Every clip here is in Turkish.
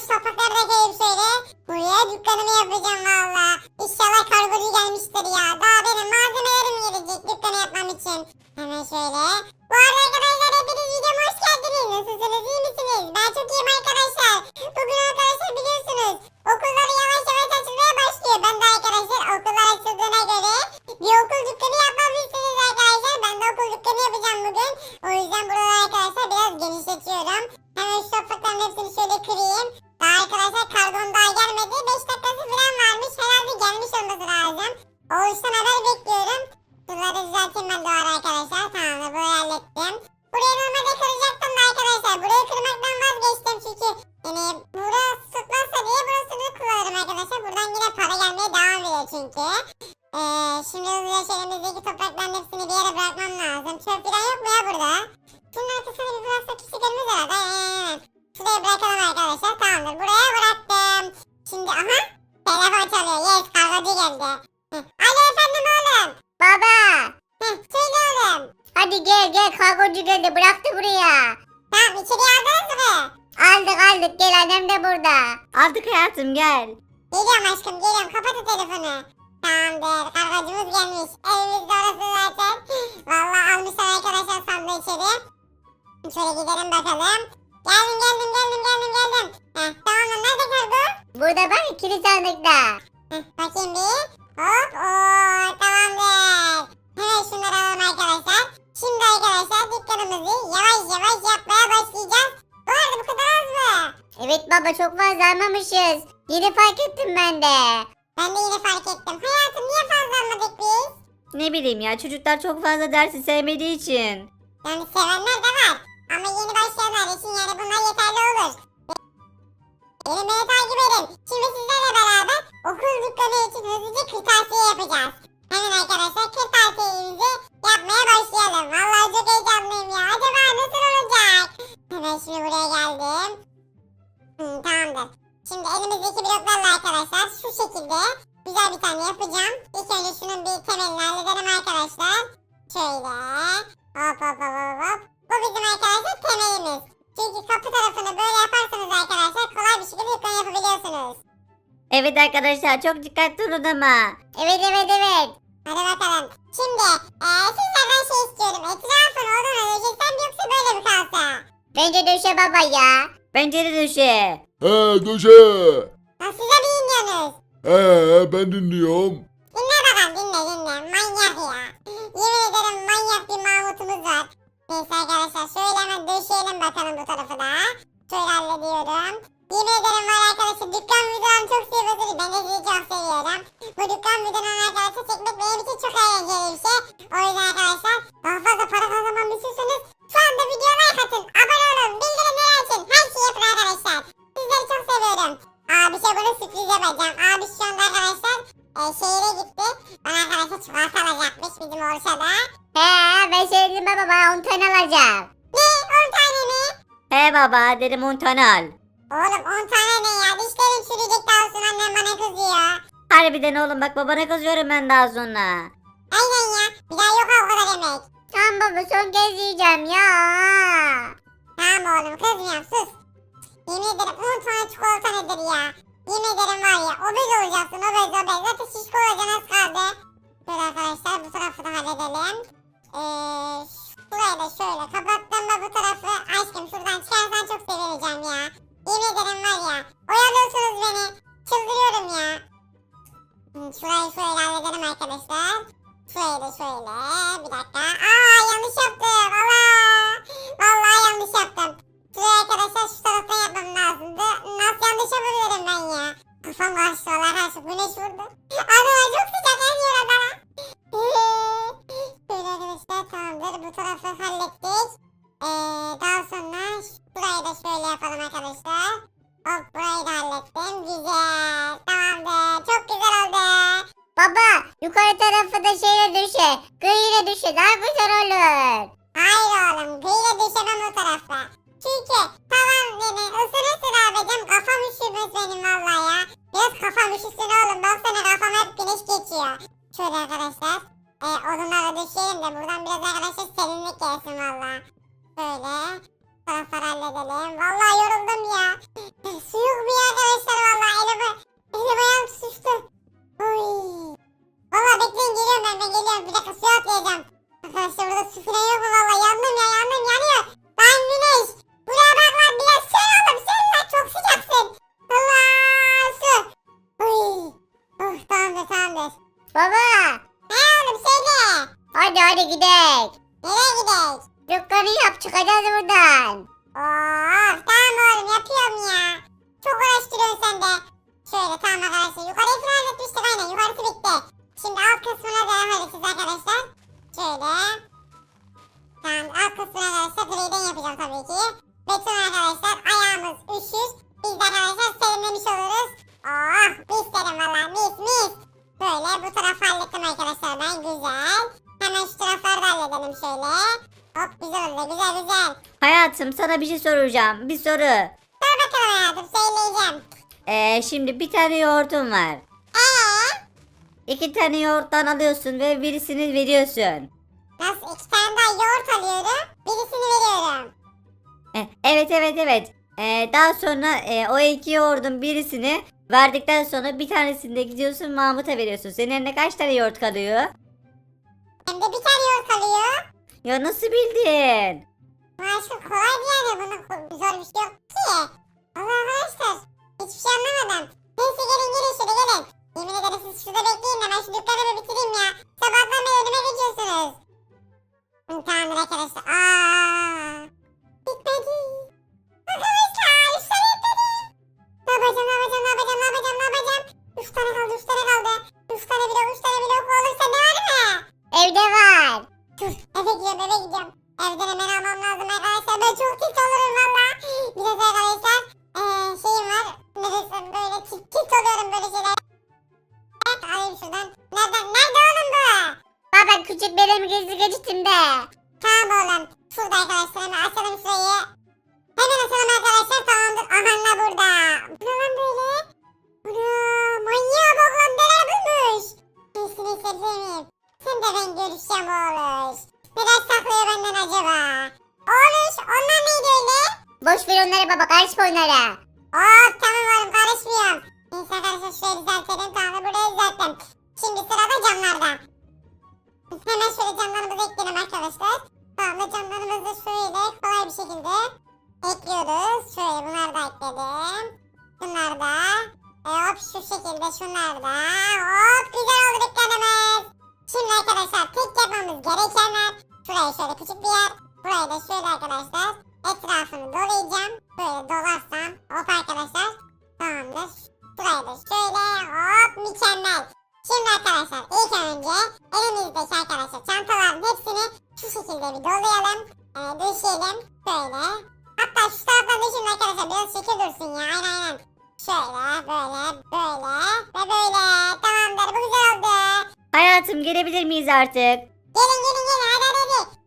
şu toprakları da şöyle. Buraya dükkanımı yapacağım valla. İnşallah kargocu gelmiştir ya. Daha benim malzemelerim gelecek dükkanı yapmam için. Hemen şöyle. Bu arada arkadaşlar hepiniz videoma hoş geldiniz. Nasılsınız iyi misiniz? Ben çok iyiyim arkadaşlar. Bugün arkadaşlar biliyorsunuz okulları yavaş yavaş açılmaya başlıyor. Ben de arkadaşlar okullar açıldığına göre bir okul dükkanı yapmamı istediniz arkadaşlar. Ben de okul dükkanı yapacağım bugün. O yüzden buraları arkadaşlar biraz genişletiyorum. Hemen şu toprakların hepsini Tamamdır. Kargocumuz gelmiş. Evimizde orası zaten. Vallahi almışlar arkadaşlar sandığı içeri. Şöyle gidelim bakalım. Geldim geldim geldim geldim geldim. Heh, tamam lan nerede kargo? Burada bak ikili sandıkta. Heh, bakayım bir. Hop ooo tamamdır. Hemen şunları alalım arkadaşlar. Şimdi arkadaşlar dükkanımızı yavaş yavaş yapmaya başlayacağız. Bu arada bu kadar az mı? Evet baba çok fazla almamışız. Yeni fark ettim ben de. Ben de yine fark ettim. Hayatım niye fazla almadık biz? Ne bileyim ya çocuklar çok fazla dersi sevmediği için. Yani sevenler de var. Ama yeni başlayanlar için yani bunlar yeterli olur. Benim beni takip edin. Şimdi sizlerle beraber okul dükkanı için hızlıca kırtasiye yapacağız. Hemen arkadaşlar kırtasiyemizi yapmaya başlayalım. Vallahi çok heyecanlıyım ya. Acaba nasıl olacak? Hemen şimdi buraya geldim. Hı, tamamdır. Şimdi elimizdeki bloklarla arkadaşlar şu şekilde güzel bir tane yapacağım. İlk önce şunun bir temelini halledelim arkadaşlar. Şöyle. Hop hop hop hop hop. Bu bizim arkadaşlar temelimiz. Çünkü kapı tarafını böyle yaparsanız arkadaşlar kolay bir şekilde dükkan yapabiliyorsunuz. Evet arkadaşlar çok dikkatli olun ama. Evet evet evet. Hadi bakalım. Şimdi eee sizlerden şey istiyorum. Etrafını odana döşesem yoksa böyle mi kalsa? Bence döşe baba ya. Bence de döşe. He döşe. Ha size bir dinliyorsunuz. He ben dinliyorum. Dinle bakalım dinle dinle. Manyak ya. Yemin ederim manyak bir Mahmut'umuz var. Neyse arkadaşlar şöyle hemen döşeyelim bakalım bu tarafı da. Şöyle hallediyorum. Yemin ederim var arkadaşlar dükkan videolarını çok seviyorsunuz. Ben de sizi çok seviyorum. Bu dükkan videolarını arkadaşlar çekmek benim için çok eğlenceli bir şey. O yüzden dedim 10 tane al. Oğlum 10 tane ne ya? Dişlerim çürüyecek daha olsun annem bana kızıyor. Harbiden oğlum bak babana kızıyorum ben daha sonra. Aynen ya. Bir daha yok ha o kadar yemek. Tamam baba son kez yiyeceğim ya. Tamam oğlum kızmıyorum sus. Yemin ederim 10 tane çikolata nedir ya? Yemin ederim var ya obez olacaksın obez obez. Zaten şişko olacaksın az kaldı. Böyle arkadaşlar bu tarafı da halledelim. Ee, burayı şöyle kapattım da bu tarafı. Aşkım şuradan çıkarsan çok sevineceğim ya. Yemin ederim var ya. Oyalıyorsunuz beni. Çıldırıyorum ya. Şurayı şöyle halledelim arkadaşlar. Şöyle şöyle. Bir dakika. Aa yanlış yaptım. Şöyle yapalım arkadaşlar. Hop burayı da hallettim. Güzel. Tamamdır. Çok güzel oldu. Baba yukarı tarafı da şeyle döşe. Gıyla döşe daha güzel olur. Hayır oğlum. Kıyıya düşemem o tarafa. Çünkü tavan beni ısırırsın abicim. Kafam üşümüş benim vallahi ya. Biraz kafam üşüsün oğlum. Baksana kafam hep güneş geçiyor. Şöyle arkadaşlar. E, odunları düşelim de buradan biraz arkadaşlar serinlik gelsin valla. Şöyle tarafları halledelim. Vallahi yoruldum ya. Su yok mu arkadaşlar vallahi elimi, elim ayağım tutuştu. Oy. Vallahi bekleyin geliyorum ben ben geliyorum. Bir dakika suya atlayacağım. Arkadaşlar burada su falan yok mu vallahi yandım ya yandım yanıyor. Ben güneş. Buraya bak lan biraz sen oğlum sen lan çok sıcaksın. Allah su. Oy. Oh tamamdır tamamdır. Baba. Ne oğlum söyle. Hadi hadi gidelim. Nereye gidelim? Yap çıkacağız buradan. Of tamam oğlum yapıyorum ya. Çok uğraştırıyorsun sen de. Şöyle tamam arkadaşlar yukarıyı falan halletmiştik aynen yukarısı bitti. Şimdi alt kısmına devam edeceğiz arkadaşlar. Şöyle. Tamam alt kısmına arkadaşlar greyden yapacağım tabii ki. Beton arkadaşlar ayağımız üşür. Biz de arkadaşlar serinlemiş oluruz. Oh mis Hayatım sana bir şey soracağım. Bir soru. Dur bakalım hayatım söyleyeceğim. Ee, şimdi bir tane yoğurdum var. Eee? İki tane yoğurttan alıyorsun ve birisini veriyorsun. Nasıl iki tane daha yoğurt alıyorum. Birisini veriyorum. Eh, Evet evet evet. Ee, daha sonra e, o iki yoğurdun birisini verdikten sonra bir tanesini de gidiyorsun Mahmut'a veriyorsun. Senin elinde kaç tane yoğurt kalıyor? Hem de bir tane yoğurt kalıyor. Ya nasıl bildin? Maaşı kolay bir yani. Bunun zor bir şey yok ki. Allah arkadaşlar. Hiçbir şey anlamadım. Neyse gelin gelin şöyle gelin. Yemin ederim siz şurada bekleyin de ben şu dükkanı bir bitireyim ya. Sabahtan beri önüme geçiyorsunuz. Tamamdır arkadaşlar. Aa, benim gizli geçitimde. Tamam oğlum. Şurada arkadaşlar hemen açalım şurayı. Hemen açalım arkadaşlar tamamdır. Ahanla burada. Bu ne lan böyle? Ana manyağa bak lan neler bulmuş. Neyse demeyeyim. Sen de ben görüşeceğim oğluş. Neler saklıyor benden acaba? Oğluş onlar neydi öyle? Boş ver onları baba karışma onlara. Aa tamam oğlum karışmıyorum. Neyse arkadaşlar şurayı düzeltelim. Tamam burayı düzelttim. Şimdi sırada camlarda. Küçük bir yer. Burayı da şöyle arkadaşlar etrafını dolayacağım. Böyle dolarsam hop arkadaşlar. Tamamdır. Şurayı da şöyle hop mükemmel. Şimdi arkadaşlar ilk önce elimizdeki arkadaşlar çantaların hepsini şu şekilde bir dolayalım. E, döşeyelim. Böyle. Hatta şu taraftan şimdi arkadaşlar biraz şekil dursun ya. Aynen aynen. Şöyle böyle böyle ve böyle. Tamamdır bu güzel oldu. Hayatım gelebilir miyiz artık? Gelin gelin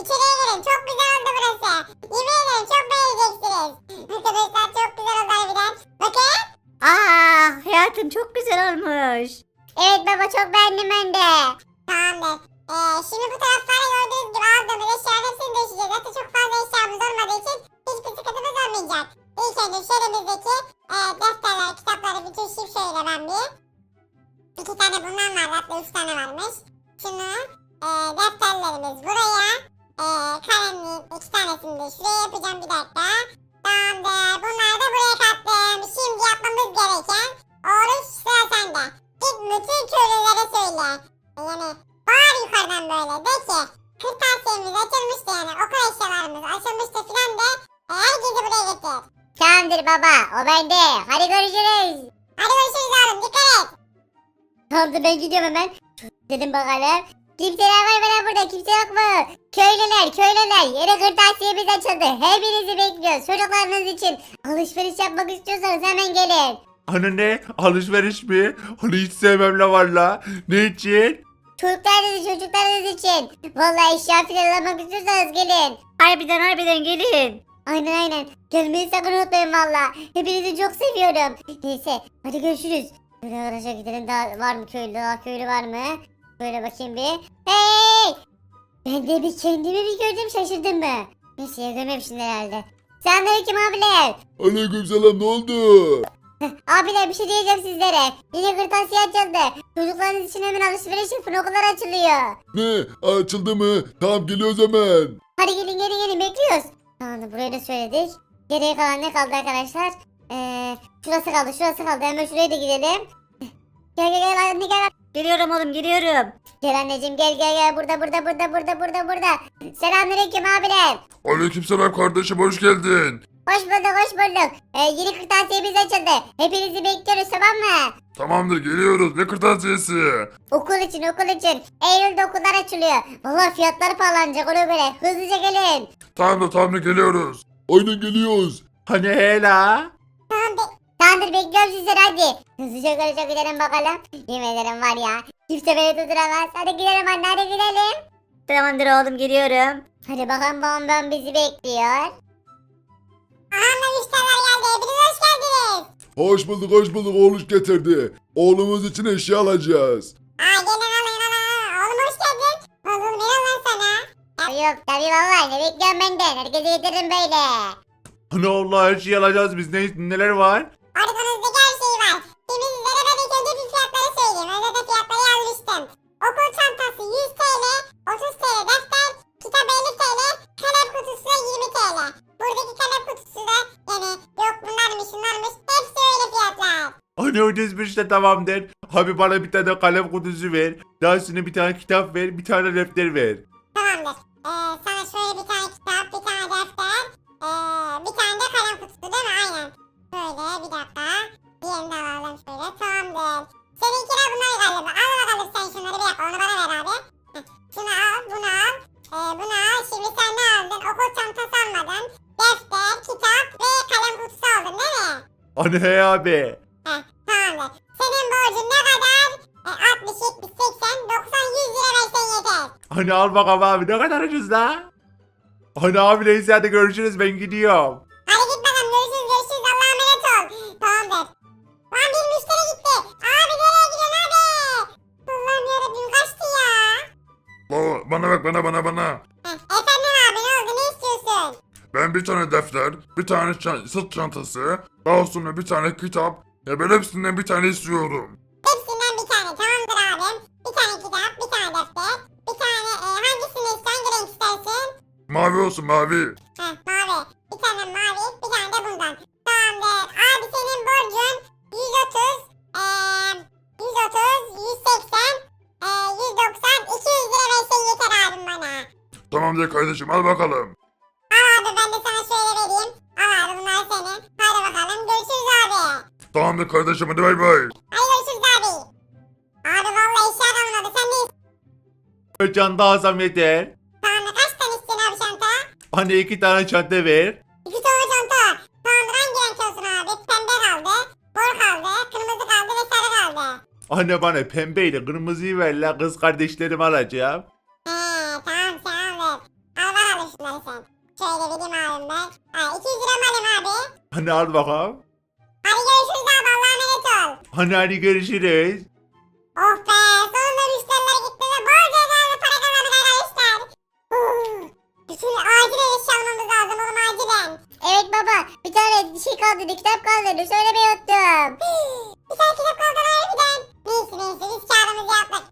İçeriye girin. Çok güzel oldu burası. Yemin ederim çok beğeneceksiniz. Arkadaşlar çok güzel oldu harbiden. Bakın. Aa hayatım çok güzel olmuş. Evet baba çok beğendim ben de. Tamamdır. Ee, şimdi bu taraflara gördüğünüz gibi aldığımız eşyaların hepsini değişeceğiz. Zaten çok fazla eşyamız olmadığı için hiçbir sıkıntımız olmayacak. İlk önce şehrimizdeki e, defterler, kitapları düşeyim şöyle ben bir. İki tane bundan var. Hatta üç tane varmış. Şunu e, defterlerimiz buraya. E, kalemliğin iki tanesini de şuraya yapacağım bir dakika. Tamamdır. Bunları da buraya kattım. Şimdi yapmamız gereken oruç sıra sende. Git bütün köylülere söyle. Yani bağır yukarıdan böyle de ki kırtasiyemiz açılmıştı yani okul eşyalarımız açılmıştı filan de e, herkesi buraya getir. Tamamdır baba o bende. Hadi görüşürüz. Hadi görüşürüz oğlum dikkat et. Tamamdır ben gidiyorum hemen. Dedim bakalım. Kimseler var mı lan burada kimse yok mu? Köylüler köylüler yeni kırtasiyemiz açıldı. Hepinizi bekliyoruz çocuklarınız için. Alışveriş yapmak istiyorsanız hemen gelin. Hani ne? Alışveriş mi? Hani hiç sevmem la valla. Ne için? Çocuklarınız çocuklarınız için. Vallahi eşya falan almak istiyorsanız gelin. Harbiden harbiden gelin. Aynen aynen. Gelmeyi sakın unutmayın valla. Hepinizi çok seviyorum. Neyse hadi görüşürüz. Böyle arkadaşlar gidelim daha var mı köylü daha köylü var mı? Böyle bakayım bir. Hey! Ben de bir kendimi bir gördüm şaşırdım mı? Neyse ya görmemişsin herhalde. Selamünaleyküm abiler. Aleykümselam ne oldu? Abiler bir şey diyeceğim sizlere. Yine kırtasiye açıldı. Çocuklarınız için hemen alışveriş yapın okullar açılıyor. Ne? Açıldı mı? Tamam geliyoruz hemen. Hadi gelin gelin gelin bekliyoruz. Tamam burayı da söyledik. Geriye kalan ne kaldı arkadaşlar? Ee, şurası kaldı şurası kaldı. Hemen şuraya da gidelim. Gel gel gel hadi gel. Geliyorum oğlum geliyorum. Gel anneciğim gel gel gel burada burada burada burada burada burada. Selamünaleyküm abilerim. Aleykümselam kardeşim hoş geldin. Hoş bulduk hoş bulduk. Ee, yeni kırtasiyemiz açıldı. Hepinizi bekliyoruz tamam mı? Tamamdır geliyoruz ne kırtasiyesi. Okul için okul için. Eylül'de okullar açılıyor. Valla fiyatları pahalanacak ona göre. Hızlıca gelin. Tamamdır tamamdır geliyoruz. Aynen geliyoruz. Hani hela? Tamamdır bekliyorum sizleri hadi. Hızlıca garaj'a gidelim bakalım. Yemin ederim var ya. Kimse beni durduramaz. Hadi gidelim anne hadi gidelim. Tamamdır oğlum geliyorum. Hadi bakalım babam ben bizi bekliyor. Aha müşteriler geldi. Hepiniz hoş geldiniz. Hoş bulduk hoş bulduk oğluş getirdi. Oğlumuz için eşya alacağız. Aa gelin alın alın alın. Oğlum hoş geldin. Oğlum ver lan sana. Yok tabii vallahi ne bekliyorum benden. Herkese getiririm böyle. Hani Allah her şeyi alacağız biz ne, neler var? Arkanızdaki her şey var. Şimdi sizlere ben ilk önce bir fiyatları söyleyeyim. Önce de fiyatları yazmıştım. Okul çantası 100 TL, 30 TL defter, kitap 50 TL, kalem kutusu da 20 TL. Buradaki kalem kutusu da yani yok bunlarmış şunlarmış hepsi öyle fiyatlar. Hani ödezmiş de tamamdır. Abi bana bir tane kalem kutusu ver. Daha sonra bir tane kitap ver, bir tane defter ver. Hani he abi. Heh, tamamdır. Senin borcun ne kadar? E, 60, 70, 80, 90, 100 lira versen yeter. Hani al bakalım abi ne kadar ucuz la? Hani abi neyse hadi görüşürüz ben gidiyorum. Bir tane defter, bir tane sırt çantası, daha sonra bir tane kitap. Ya ben hepsinden bir tane istiyorum. Hepsinden bir tane tamamdır abim. Bir tane kitap, bir tane defter. Bir tane e, hangisini istiyorsun? Hangi renk istersin? Mavi olsun mavi. Heh mavi. Bir tane mavi, bir tane de bundan. Tamamdır. Abi senin borcun 130, eee 130, 180, eee 190, 200 lira versen yeter abim bana. Tamamdır kardeşim al bakalım. Abi ben de sana şöyle vereyim. Al abi bunlar senin. Hadi bakalım görüşürüz abi. Tamamdır kardeşim hadi bay bay. Hadi görüşürüz abi. Abi vallahi eşya kalmadı. Sen ne Bir çanta alsam yeter. Tamam kaç tane istiyorsun abi çanta? Hani iki tane çanta ver. İki tane çanta. Tamamdır hangi renk olsun abi? Pembe kaldı. Mor kaldı. Kırmızı kaldı ve sarı kaldı. Anne bana pembeyle kırmızıyı ver la kız kardeşlerimi alacağım. He tamam sen al ver. Al bakalım şunları sen. Şöyle vereyim abim ben. Ha 200 lira alayım abi? Hani al bakalım. Hadi görüşürüz abi Allah'a emanet ol. Hani hadi görüşürüz. Oh be sonunda müşteriler gitti ve bol cezalı para kazandık arkadaşlar. Huh. Bütün acil eşya almamız lazım oğlum acilen. Evet baba bir tane şey kaldı kitap kaldı söylemeyi unuttum. Bir tane kitap kaldı harbiden. Neyse neyse biz kağıdımızı yaptık.